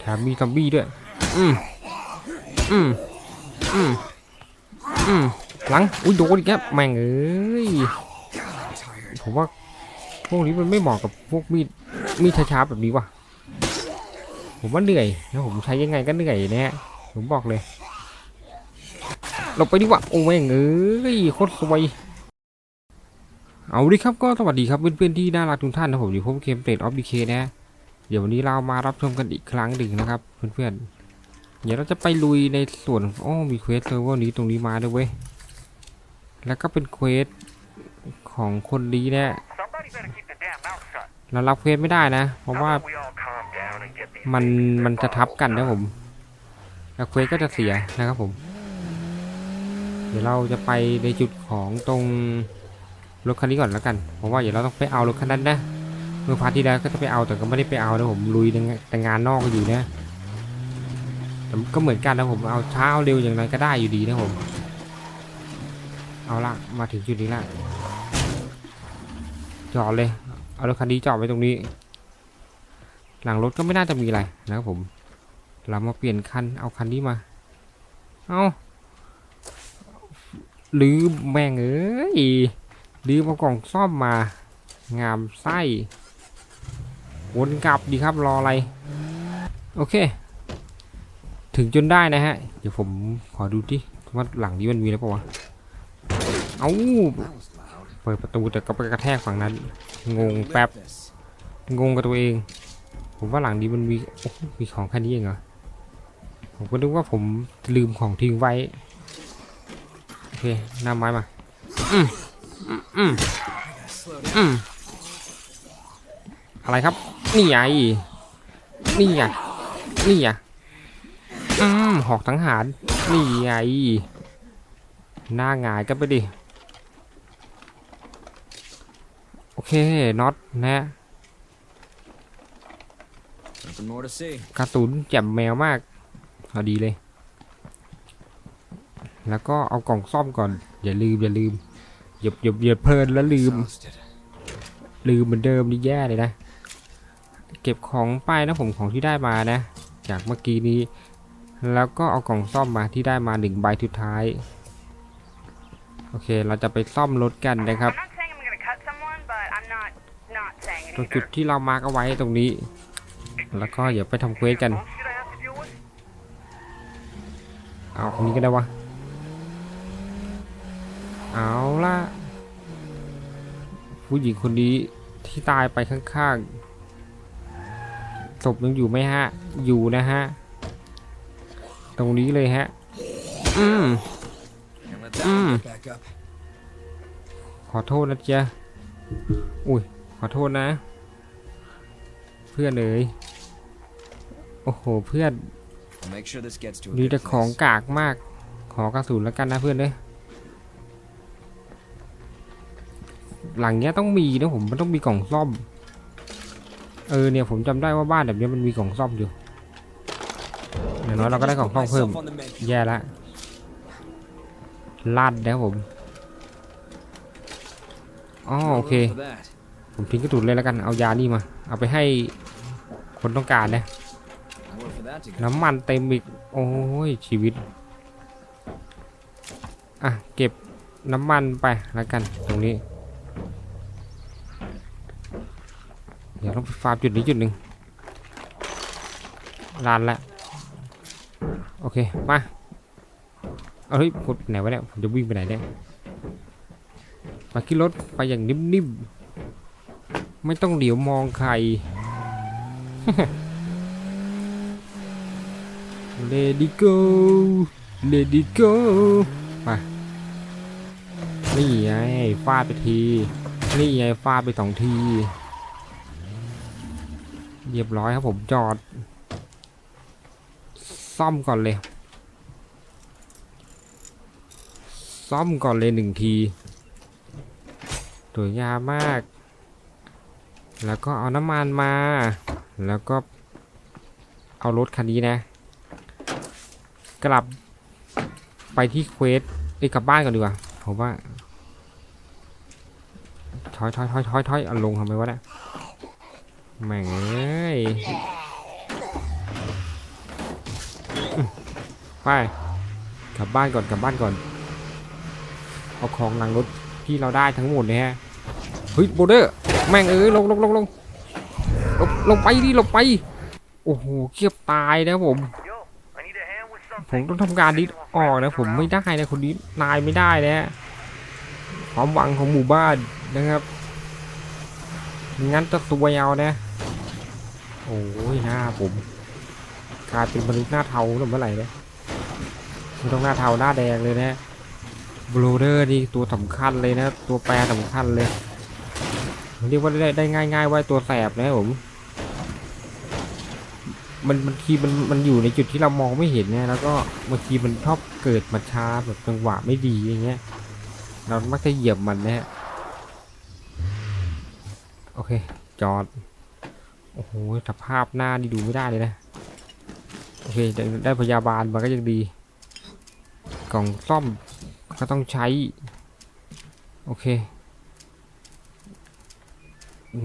แถมมีซอมบี้ด้วย อืมอืมอืมอืมหลัง อุ้ยโดนอีกแล้วแม่งเอ้ย ผมว่าพวกนี้มันไม่เหมาะกับพวกมีดมีดช้าๆแบบนี้ว่ะ ผมว่าเหนื่อยแล้วผมใช้ยังไงก็เหนื่อยแน่ผมบอกเลยเราไปดีกว่าโอ้แม่งเอ้ยโคตรสวยเอาดิครับก็สวัสดีครับเพื่อนๆที่น่ารักทุกท่านนะผมอยู่ผมเกมเตดออฟดีเคนะ เดี๋ยววันนี้เรามารับชมกันอีกครั้งหนึ่งนะครับเพื่อนๆ เดี๋ยวเราจะไปลุยในส่วนโอ้มีเควสเซิร์เวอร์นี้ตรงนี้มาด้วยเว้ย แล้วก็เป็นเควสของคนนี้เนี่ยเรารับเควสไม่ได้นะ เพราะว่ามันมันจะทับกันนะผมแล้วเควสก็จะเสียนะครับผม เดี๋ยวเราจะไปในจุดของตรงรถคันนี้ก่อนแล้วกัน เพราะว่าเดี๋ยวเราต้องไปเอารถคันนั้นนะ มื่อพาร์ทที่แล้วก็จะไปเอาแต่ก็ไม่ได้ไปเอานะผมลุยแต่งานนอกอยู่นะแต่ก็เหมือนกันนะผมเอาเช้าเร็วอย่างไรก็ได้อยู่ดีนะผม เอาละมาถึงจุดนี้ละจอดเลย เอารถคันนี้จอดไว้ตรงนี้ หลังรถก็ไม่น่าจะมีอะไรนะครับผม เรามาเปลี่ยนคันเอาคันนี้มา เอาลืมแม่งเอ้ยลืมเอากล่องซ่อมมางามไส้ วนกลับดีครับรออะไร โอเค ถึงจนได้นะฮะ เดี๋ยวผมขอดูที่ว่าหลังนี้มันมีแล้วเปล่าวะ เอาเปิดประตูแต่ก็ไปกระแทกฝั่งนั้น งงแป๊บ งงกับตัวเอง ผมว่าหลังนี้มันมีมีของแค่นี้เองเหรอ ผมก็นึกว่าผมลืมของทิ้งไว้ โอเคนำไม้มา อืมอืมอืมอะไรครับ นี่ไงนี่ไงนี่ไงอืมหอกทั้งหารนี่ไงหน้าหงายกันไปดิ โอเคน็อตนะกร์ตูนแจ่มแมวมากเอาดีเลย แล้วก็เอากล่องซ่อมก่อน อย่าลืมอย่าลืมอย่าอย่าอย่าเพลินแล้วลืม ลืมเหมือนเดิมนี่แย่เลยนะ เก็บของไปนะผมของที่ได้มานะ จากเมื่อกี้นี้ แล้วก็เอากล่องซ่อมมาที่ได้มาหนึ่งใบสุดท้าย โอเคเราจะไปซ่อมรถกันนะครับ I'm not saying I'm gonna cut someone, but I'm not not saying it ตรงจุด either. ที่เรามาร์กเอาไว้ตรงนี้ แล้วก็เดี๋ยวไปทำเควสกัน Bullshit I have to deal with? เอาคนนี้ก็ได้วะ เอาละผู้หญิงคนนี้ที่ตายไปข้างๆ ศพยังอยู่ไหมฮะ อยู่นะฮะ ตรงนี้เลยฮะ อืม Can't let that one get back up. ขอโทษนะจ๊ะ อุ้ย ขอโทษนะ เพื่อนเอ๋ยโอ้โห เพื่อนมีแต่ของกากมาก ขอกระสุนแล้วกันนะเพื่อนเลยหลังเนี้ยต้องมีนะผมมันต้องมีกล่องซ่อม เออเนี่ยผมจำได้ว่าบ้านแบบนี้มันมีกล่องซ่อมอยู่อย่างน้อยเราก็ได้กล่องซ่อมเพิ่ม แย่ละลั่นนะครับผมอ๋อโอเค ผมทิ้งกระสุนเลยแล้วกันเอายานี่มา เอาไปให้คนต้องการนะน้ำมันเต็มอีกโอ้ยชีวิตอะเก็บน้ำมันไปแล้วกันตรงนี้ เดี๋ยวต้องฟาร์มจุดนี้จุดหนึ่งลานละโอเค มาเอาเฮ้ยกดไหนวะเนี่ยผมจะวิ่งไปไหนเนี่ยมาขึ้นรถไปอย่างนิ่มๆ ไม่ต้องเหลียวมองใคร Let it go Let it go ไปนี่ไงฟาดไปที นี่ไงฟาดไปสองที เรียบร้อยครับผมจอด ซ่อมก่อนเลย ซ่อมก่อนเลยหนึ่งทีสวยงามมาก แล้วก็เอาน้ำมันมา แล้วก็เอารถคันนี้นะ กลับไปที่เควสไอ้ยกลับบ้านก่อนดีกว่าผมว่าถอยถอยถอยถอยถอยเอาลงทำไมวะเนี่ย แม่งเอ้ยไปกลับบ้านก่อนกลับบ้านก่อน เอาของหลังรถที่เราได้ทั้งหมดเนี่ยฮะเฮ้ยโบเดอร์แม่งเอ้ยลงลงลงลงลงลงไปดิลงไป โอ้โหเกือบตายนะผม ผมต้องทำการดิสออกนะผมไม่ได้นะคนนี้นายไม่ได้นะความหวังของหมู่บ้านนะครับงั้นจะตัวยาวนะ โอ้ยหน้าผมกลายเป็นมนุษย์หน้าเทาตั้งเมื่อไหร่เนี่ยไม่ต้องหน้าเทาหน้าแดงเลยนะบลูเดอร์นี่ตัวสำคัญเลยนะ ตัวแปรสำคัญเลยเรียกว่าได้ได้ง่ายๆว่าตัวแสบนะผม มันบางทีมันมันอยู่ในจุดที่เรามองไม่เห็นเนี่ยแล้วก็บางทีมันชอบเกิดมาช้าแบบจังหวะไม่ดีอย่างเงี้ย เรามักจะเหยียบมันนะฮะโอเค จอด โอ้โหสภาพหน้านี่ดูไม่ได้เลยนะ โอเคได้ได้พยาบาลมาก็ยังดี กล่องซ่อมก็ต้องใช้ โอเค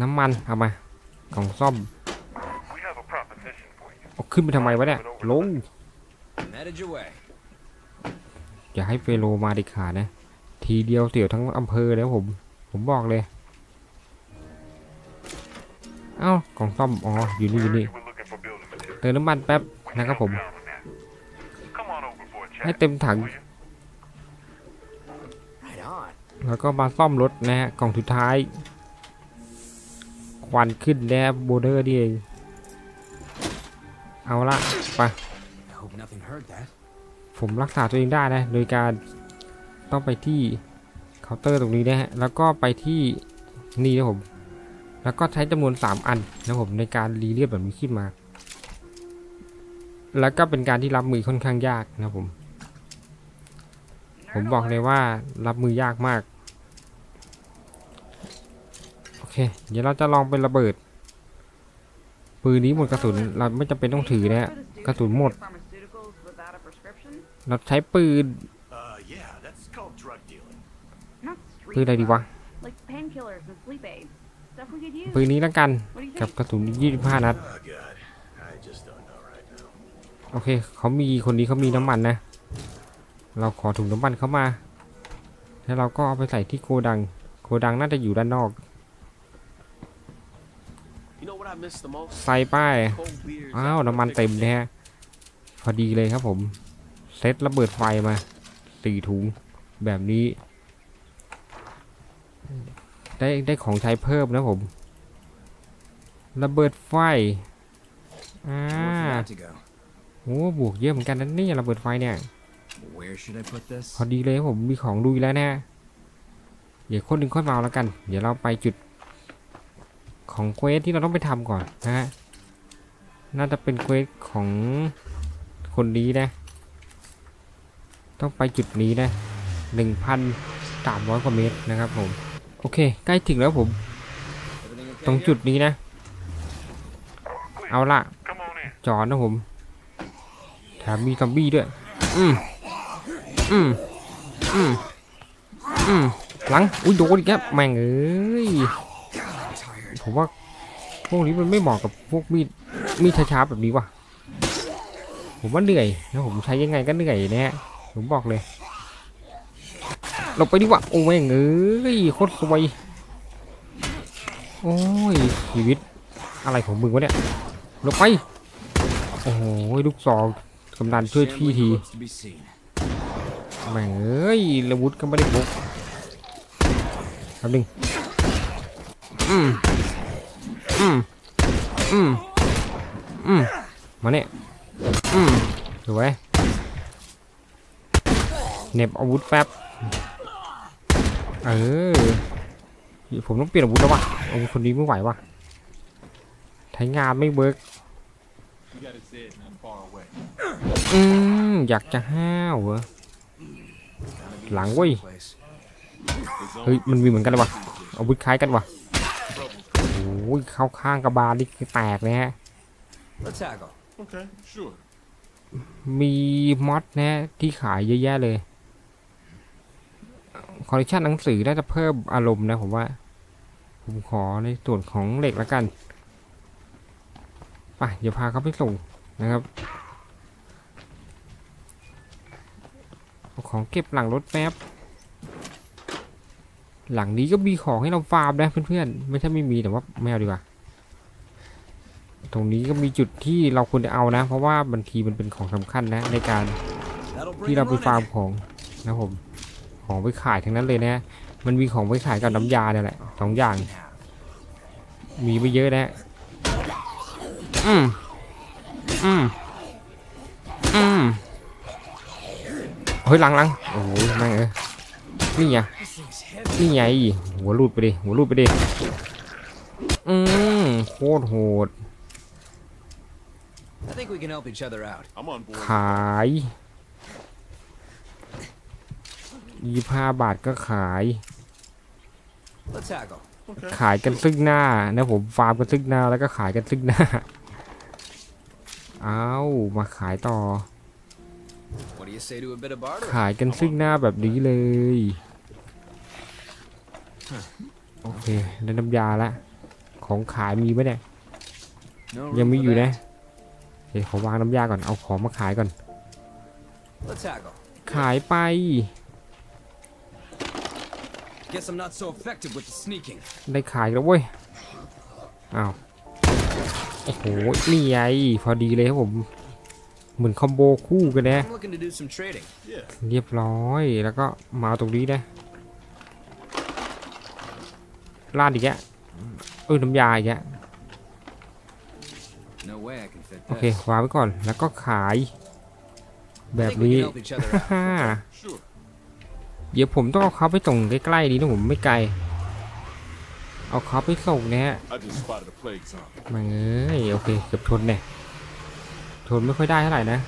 น้ำมันเอามากล่องซ่อมเอาขึ้นไปทำไมวะเนี่ยลงอย่าให้เฟโลมาดิขาดนะ ทีเดียวเสียวทั้งอำเภอแล้วผม ผมบอกเลย เอ้ากล่องซ่อมอ๋ออยู่นี่อยู่นี่เติมน้ำมันแป๊บนะครับผม ให้เต็มถัง แล้วก็มาซ่อมรถนะฮะกล่องสุดท้าย ควันขึ้นแล้วโบเดอร์นี่เองเอาละไปผมรักษาตัวเองได้นะ โดยการต้องไปที่เคาน์เตอร์ตรงนี้นะฮะ แล้วก็ไปที่นี่นะผม แล้วก็ใช้จำนวน 3 อันนะผมในการรีเลียบแบบนี้ขึ้นมา แล้วก็เป็นการที่รับมือค่อนข้างยากนะผม ผมบอกเลยว่ารับมือยากมาก โอเค เดี๋ยวเราจะลองเป็นระเบิด ปืนนี้หมดกระสุนเราไม่จำเป็นต้องถือนะฮะกระสุนหมด Pharmaceuticals without a prescription? เราใช้ปืน Uh, yeah, that's called drug dealing. Not street ปืนอะไรดีวะ stuff, Like painkillers and sleep aids. ปืนนี้แล้วกัน What do you กับ think? กระสุน25นัด Oh, God. I just don't know right now. โอเคเขามีคนนี้เขามีน้ำมันนะ เราขอถุงน้ำมันเข้ามา แล้วเราก็เอาไปใส่ที่โกดัง โกดังน่าจะอยู่ด้านนอก You know what I miss the most? ใส่ป้าย Cold beers. อ้าว after a น้ำมัน big เต็มเลยฮะ พอดีเลยครับผม เซตระเบิดไฟมาสี่ถุงแบบนี้ ได้ได้ของใช้เพิ่มนะผม ระเบิดไฟ อ่า More for that to go. โอ้บวกเยอะเหมือนกันนะเนี่ยระเบิดไฟเนี่ย Where should I put this? พอดีเลยครับผมมีของดูอีกแล้วนะเดี๋ยวคนหนึ่งค่อยมาเอาแล้วกัน เดี๋ยวเราไปจุดของเควสที่เราต้องไปทำก่อนนะฮะ น่าจะเป็นเควสของคนนี้นะ ต้องไปจุดนี้นะหนึ่งพันสามร้อยกว่าเมตรนะครับผม โอเค ใกล้ถึงแล้วผม ตรงจุดนี้นะ เอาละจอดนะผมแถมมีซอมบี้ด้วย อืมอืมอืมอืมหลัง อุ้ยโดนอีกแล้วแม่งเอ้ย ผมว่าพวกนี้มันไม่เหมาะกับพวกมีด มีดช้าๆแบบนี้ว่ะ ผมว่าเหนื่อยนะผมใช้ยังไงก็เหนื่อยแน่ผมบอกเลย หลบไปดีกว่า โอ้แม่งเอ้ยโคตรสวยโอ้ยชีวิตอะไรของมึงวะเนี่ยหลบไป โอ้โหลูกซองกำนันช่วยพี่ทีแม่งเอ้ยระวุธก็ไม่ได้พกแป๊บนึงอืมอืมอืมอืมมาเนี่ยอืมสวยเหน็บอาวุธแป๊บ เออ ผมต้องเปลี่ยนอาวุธแล้ววะอาวุธคนนี้ไม่ไหววะใช้งานไม่เวิร์ก You got it said, not far away. อืมอยากจะห้าวเหรอ Gotta be Làng in quá. someplace. เฮ้ย มันมีเหมือนกันเลยวะอาวุธคล้ายกันวะโอ้ยเข้าข้างกระบาลนี่คือแตกเลยฮะ Let's tackle. Okay, sure. มีมอดนะที่ขายเยอะแยะเลย คอลเลคชันหนังสือน่าจะเพิ่มอารมณ์นะผมว่า ผมขอในส่วนของเหล็กแล้วกันไปเดี๋ยวพาเขาไปส่งนะครับของเก็บหลังรถแป๊บหลังนี้ก็มีของให้เราฟาร์มนะเพื่อนๆไม่ใช่ไม่มีแต่ว่าไม่เอาดีกว่า ตรงนี้ก็มีจุดที่เราควรจะเอานะ เพราะว่าบางทีมันเป็นของสำคัญนะในการที่เราไปฟาร์มของนะผม ของไปขายทั้งนั้นเลยนะ มันมีของไปขายกับน้ำยาเนี่ยแหละสองอย่าง มีไม่เยอะนะอืมอืมอืมเฮ้ยหลังหลังโอ้ยแม่งเอ้ยนี่ไงนี่ไงหัวรูดไปดิหัวรูดไปดิอืมโคตรโหด I think we can help each other out. I'm on board. ขาย ยี่ห้าบาทก็ขาย Let's haggle. ขายกันซึ่งหน้านะผมฟาร์มกันซึ่งหน้าแล้วก็ขายกันซึ่งหน้า เอามาขายต่อ What do you say to a bit of barter? ขายกันซึ่งหน้าแบบนี้เลย โอเคได้น้ำยาละ ของขายมีไหมเนี่ย No ยัง room มี for อยู่นะ that. เดี๋ยวขอวางน้ำยาก่อน เอาของมาขายก่อน Let's haggle. ขายไป Guess I'm not so effective with the sneaking. ได้ขายแล้วเว้ย อ้าว โอ้โห นี่ไงพอดีเลยครับผม เหมือนคอมโบคู่กันนะ I'm looking to do some trading. Yeah. เรียบร้อย แล้วก็มาเอาตรงนี้นะลาดอีกแกเออน้ำยาอีกแก No way I can fit โอเค this. วางไว้ก่อน แล้วก็ขาย แบ I บ think we นี้ can help each other out. ฮ่า Sure. เดี๋ยวผมต้องเอาเขาไปส่งใกล้ๆดีนะผมไม่ไกล เอาเขาไปส่งนะฮะ I just spotted a plague zone. มาเอ้ยโอเคเกือบชนเนี่ยชนไม่ค่อยได้เท่าไหร่นะ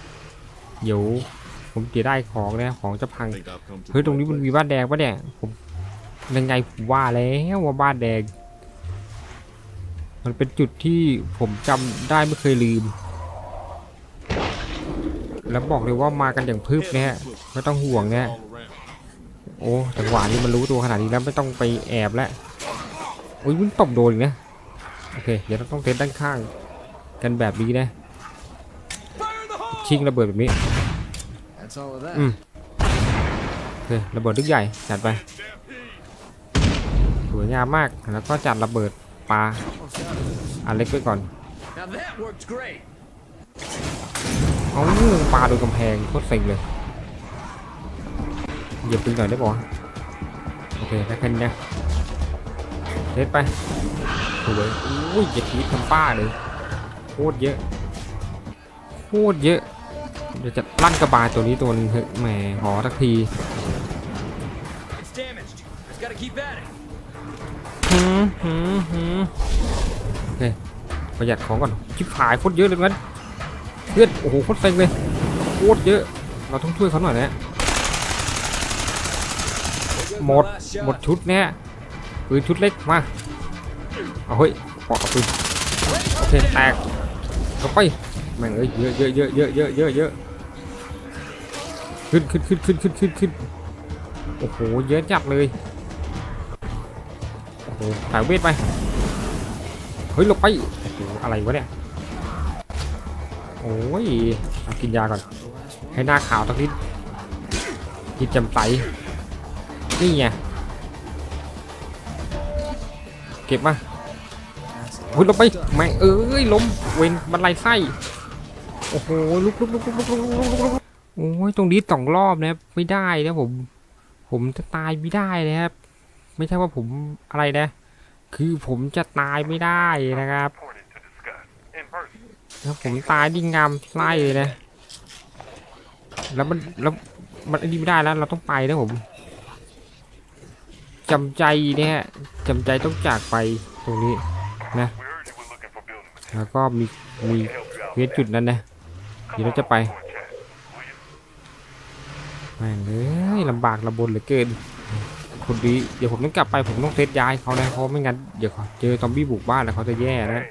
เดี๋ยวผมจะได้ของนะของจะพัง Think I've come to เฮ้ย the ตรงนี้ right มัน place. มีบ้านแดงปะเนี่ยผมยังไงผมว่าแล้วว่าบ้านแดง มันเป็นจุดที่ผมจำได้ไม่เคยลืม แล้วบอกเลยว่ามากันอย่างพึบนะฮะไม่ต้องห่วงนะฮะ All around. โอ้จังหวะนี้มันรู้ตัวขนาดนี้แล้วไม่ต้องไปแอบแล้วโอ้ยมึงตบโดนอีกนะโอเคเดี๋ยวเราต้องเทสด้านข้างกันแบบนี้นะชิงระเบิดแบบนี้ That's all of that. อืมโอเคระเบิดลูกใหญ่จัดไปสวยงามมากแล้วก็จัดระเบิดปลาอันเล็กไปก่อน Now that worked great. เอาปลาโดนกำแพงโคตรเซ็งเลย เหยียบปืนหน่อยได้ปะวะโอเคได้แค่นี้นะเทสไปสวยอุ้ยอย่าทีทำป้าเลยโคตรเยอะโคตรเยอะเดี๋ยวจะลั่นกระบาตัวนี้ตัวนึงเถอะแหมหอทักทีหืมหืมหืมโอเคประหยัดของก่อนชิบหายโคตรเยอะเลยงั้นเพื่อนโอ้โหโคตรเซ็งเลยโคตรเยอะ เราต้องช่วยเขาหน่อยนะ หมด หมดชุดแน่ปืนชุดเล็กมาเอาเฮ้ยปอกกับปืนโอเคแตกเข้าไปแม่งเอ้ยเยอะเยอะเยอะเยอะเยอะเยอะเยอะขึ้นขึ้นขึ้นขึ้นขึ้นขึ้นขึ้นโอ้โหเยอะจัดเลยโอ้โหสายเวทไปเฮ้ยหลบไปโอ้โหอะไรวะเนี่ยโอ้ยกินยาก่อนให้หน้าขาวสักนิดกินจำใส นี่ไงเก็บมา That's a เฮ้ยลงไปแม่งเอ้ยล้มเวนบันไลไส้โอ้โหลุกลุกลุกลุกลุกลุกลุกลุกโอ้ยตรงนี้สองรอบนะครับไม่ได้นะผม ผมจะตายไม่ได้นะครับ ไม่ใช่ว่าผมอะไรนะ คือผมจะตายไม่ได้นะครับถ้าผมตายดิ่งงามไล่เลยนะ แล้วมันแล้วมันอันนี้ไม่ได้แล้วเราต้องไปนะผม จำใจเนี่ยจำใจต้องจากไปตรงนี้ We heard you were looking for building materials. แล้วก็มีมีเวทจุดนั้นนะ Come Dio on cho over bay. for a chat, will you? แม่งเอ้ยลำบากลำบนเหลือเกินคนดีเดี๋ยวผมต้องกลับไปผมต้องเซตย้ายเขานะเพราะไม่งั้นเดี๋ยวเจอซอมบี้บุกบ้านแล้วเขาจะแย่นะ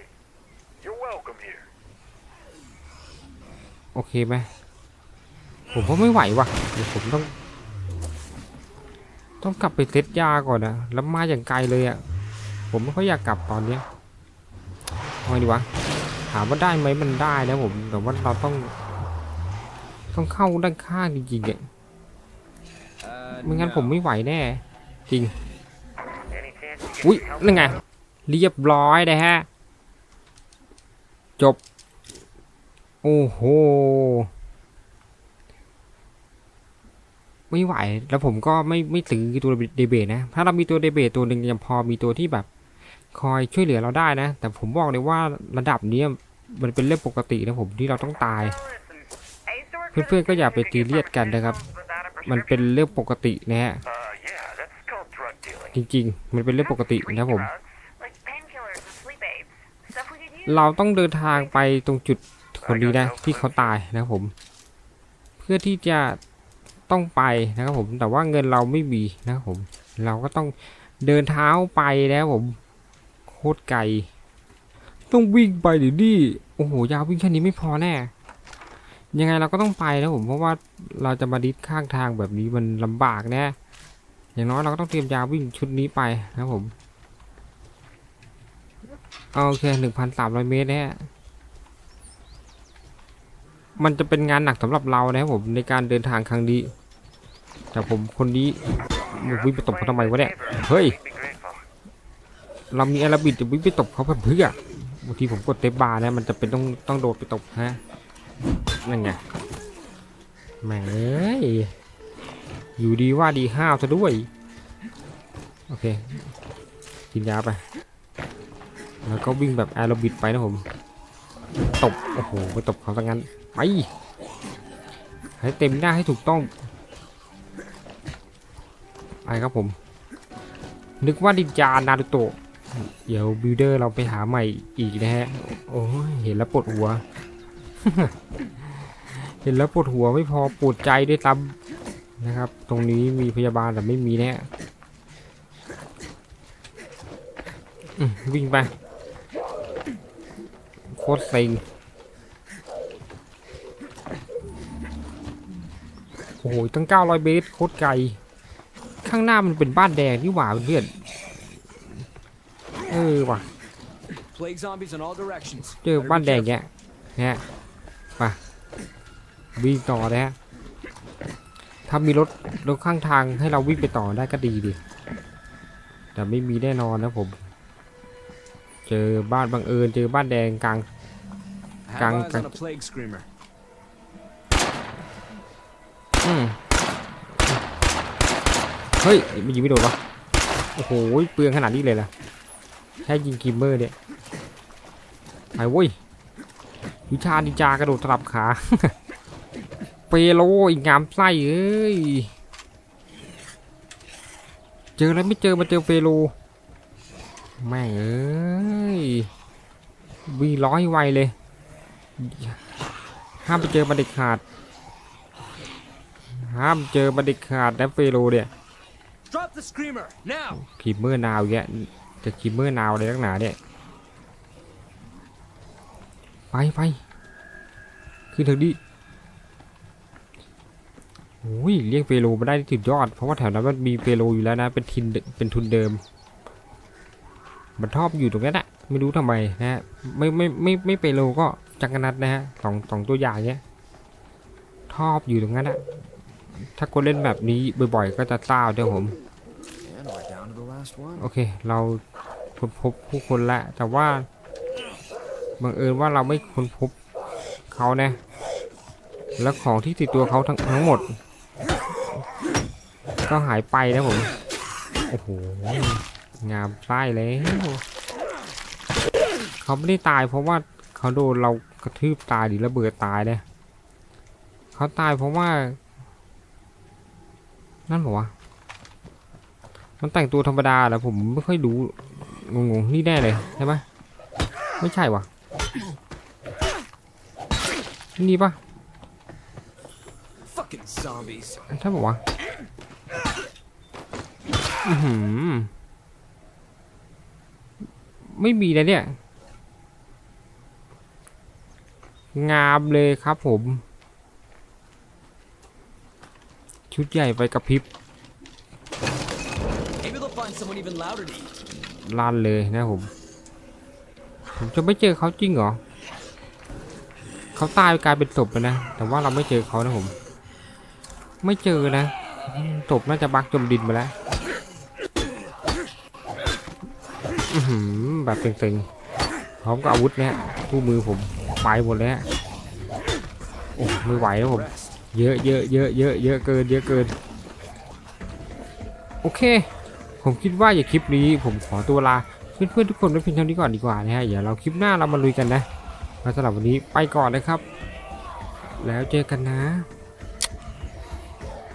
โอเคไหมผมก็ไม่ไหวว่ะเดี๋ยวผมต้อง ต้องกลับไปเซตยาก่อนนะแล้วมาอย่างไกลเลยอะ่ะ ผมไม่ค่อยอยากกลับตอนเนี้ยเอาไงดีวะ ถามว่าได้ไหมมันได้นะผม แต่ว่าเราต้อง ต้องเข้าด้านข้างจริงๆอะไม่งั้นผมไม่ไหวแน่ จริง อุ้ยนั่นไง เรียบร้อยนะฮะ จบ โอ้โห ไม่ไหว แล้วผมก็ไม่ไม่ถือตัวเดเบตนะ ถ้าเรามีตัวเดเบตตัวหนึ่งยังพอมีตัวที่แบบ คอยช่วยเหลือเราได้นะ แต่ผมบอกเลยว่าระดับนี้มันเป็นเรื่องปกตินะผมที่เราต้องตาย เพื่อนๆก็อย่าไปตีเลียดกันนะครับ มันเป็นเรื่องปกตินะฮะจริงๆ มันเป็นเรื่องปกตินะผม เราต้องเดินทางไปตรงจุดคนนี้นะที่เขาตายนะผม เพื่อที่จะ ต้องไปนะครับผมแต่ว่าเงินเราไม่มีนะครับผม เราก็ต้องเดินเท้าไปนะครับผมโคตรไกลต้องวิ่งไปหรือดิโอ้โหยาววิ่งแค่นี้ไม่พอแน่ ยังไงเราก็ต้องไปนะผมเพราะว่าเราจะมาดิสข้างทางแบบนี้มันลำบากแน่อย่างน้อยเราก็ต้องเตรียมยาวิ่งชุดนี้ไปนะครับผมโอเคหนึ่งพันสามร้อยเมตรเนี่ย มันจะเป็นงานหนักสำหรับเรานะครับผมในการเดินทางครั้งนี้ แต่ผมคนนี้มึงวิ่งไปตบเขาทำไมวะเนี่ยเฮ้ยเรามีแอรบิดจะวิ่งไปตบเขาเพื่อบางทีผมกดเตปบาร์นะมันจะเป็นต้องต้องโดดไปตบฮะนั่นไงแหมอยู่ดีว่าดีห้าวซะด้วยโอเคกินยาไป แล้วก็วิ่งแบบแอโรบิดไปนะผม ตบ โอ้โหไปตบเขาซะงั้น ไป ให้เต็มหน้าให้ถูกต้อง ไปครับผม นึกว่าดินจานารุโตะ เดี๋ยวบิลเดอร์เราไปหาใหม่อีกนะฮะ โอ้เห็นแล้วปวดหัว เห็นแล้วปวดหัวไม่พอปวดใจด้วยซ้ำนะครับ ตรงนี้มีพยาบาลแต่ไม่มีแน่อืมวิ่งไปโคตรเซ็ง อ้โหตั้ง 900 เมตรโคตรไกล ข้างหน้ามันเป็นบ้านแดงนี่หว่าเพื่อนๆเออว่ะ Plague zombies in all directions. เจอ Better be บ้านแดง careful. เนี้ยนะฮะไปวิ่งต่อนะฮะถ้ามีรถรถข้างทางให้เราวิ่งไปต่อได้ก็ดีดิแต่ไม่มีแน่นอนนะผม เจอบ้านบังเอิญเจอบ้านแดงกลาง Have Gang- eyes on gang- a plague screamer. อืม เฮ้ยมันยิงไม่โดนวะโอ้โหเปลืองขนาดนี้เลยล่ะแค่ยิงกิมเมอร์เนี่ยไปเว้ยวิชาดิจากระโดดสลับขาเปโลอีกงามไส้เอ้ยเจอแล้วไม่เจอมาเจอเปโลแม่งเอ้ยวิร้อยไวเลย ห้ามไปเจอบันเด็กขาด ห้ามเจอบันเด็กขาดนะเปโลเนี่ย คิมเมอร์นาวแกจะคิมเมอร์นาวอะไรนักหนาเนี่ยไปไปขึ้นเถอะดิโอ้ยเรียกเปโลมาได้สุดยอด เพราะว่าแถวนั้นมันมีเปโลอยู่แล้วนะ เป็นทินเป็นทุนเดิม มันชอบอยู่ตรงนั้นแหละไม่รู้ทำไมนะฮะไม่ไม่ไม่ไม่เปโลก็จักรนัดนะฮะสองสองตัวอย่างเนี้ยชอบอยู่ตรงนั้นอะถ้าคนเล่นแบบนี้บ่อยๆ ก็จะเศร้าเดี๋ยวผม And we're down to the last one. โอเค เราค้นพบผู้คนล้วแต่ว่าบังเอิญว่าเราไม่ค้นพบเขานะ แล้วของที่ติดตัวเขาทั้งทั้งหมด ก็หายไปนะผม โอ้โห งามไส้แล้วเขาไม่ได้ตายเพราะว่าเขาโดนเรากระทืบตายหรือระเบิดตายเนะเขาตายเพราะว่า นั่นเหรอวะ มันแต่งตัวธรรมดาแหละผมไม่ค่อยรู้งงๆนี่แน่เลยใช่ไหมไม่ใช่วะนี่ปะ Fucking zombies. ใช่ปะวะอือหือไม่มีนะเนี่ย งามเลยครับผม ชุดใหญ่ไปกระพริบ ลั่นเลยนะผมผมจะไม่เจอเขาจริงเหรอเขาตายกลายเป็นศพไปนะ แต่ว่าเราไม่เจอเขานะผม ไม่เจอนะศพน่าจะบักจมดินไปแล้วแบบเต็งๆพร้อมกับอาวุธเนี่ยคู่มือผมไปหมดแล้วโอ้ไม่ไหวแล้วผม เยอะเยอะเยอะเยอะเยอะเกิน เยอะเกิน โอเค ผมคิดว่าอย่าคลิปนี้ผมขอตัวลาเพื่อนๆทุกคนไว้เพียงเท่านี้ก่อนดีกว่านะฮะเดี๋ยวเราคลิปหน้าเรามาลุยกันนะมาสำหรับวันนี้ไปก่อนเลยครับ แล้วเจอกันนะ